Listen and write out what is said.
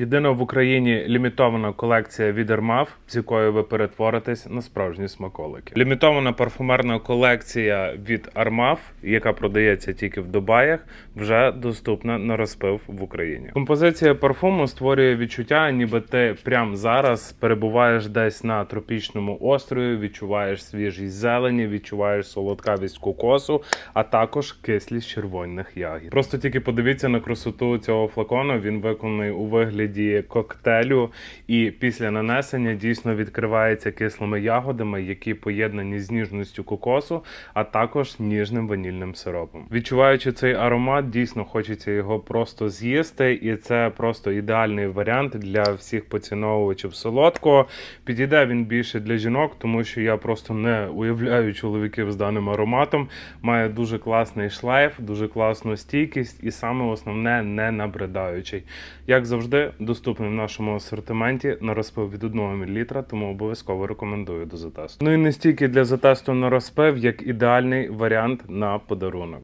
Єдина в Україні лімітована колекція від Армав, з якою ви перетворитесь на справжні смаколики. Лімітована парфумерна колекція від Армав, яка продається тільки в Дубаях, вже доступна на розпив в Україні. Композиція парфуму створює відчуття, ніби ти прямо зараз перебуваєш десь на тропічному острові, відчуваєш свіжість зелені, відчуваєш солодкавість кокосу, а також кислість червоних ягід. Просто тільки подивіться на красоту цього флакону. Він виконаний у вигляді коктейлю, і після нанесення дійсно відкривається кислими ягодами, які поєднані з ніжністю кокосу, а також ніжним ванільним сиропом. Відчуваючи цей аромат, дійсно хочеться його просто з'їсти, і це просто ідеальний варіант для всіх поціновувачів солодкого. Підійде він більше для жінок, тому що я просто не уявляю чоловіків з даним ароматом. Має дуже класний шлейф, дуже класну стійкість, і саме основне не набридаючий. Як завжди, доступний в нашому асортименті на розпив від 1 мл, тому обов'язково рекомендую до затесту. Ну і не стільки для затесту на розпив, як ідеальний варіант на подарунок.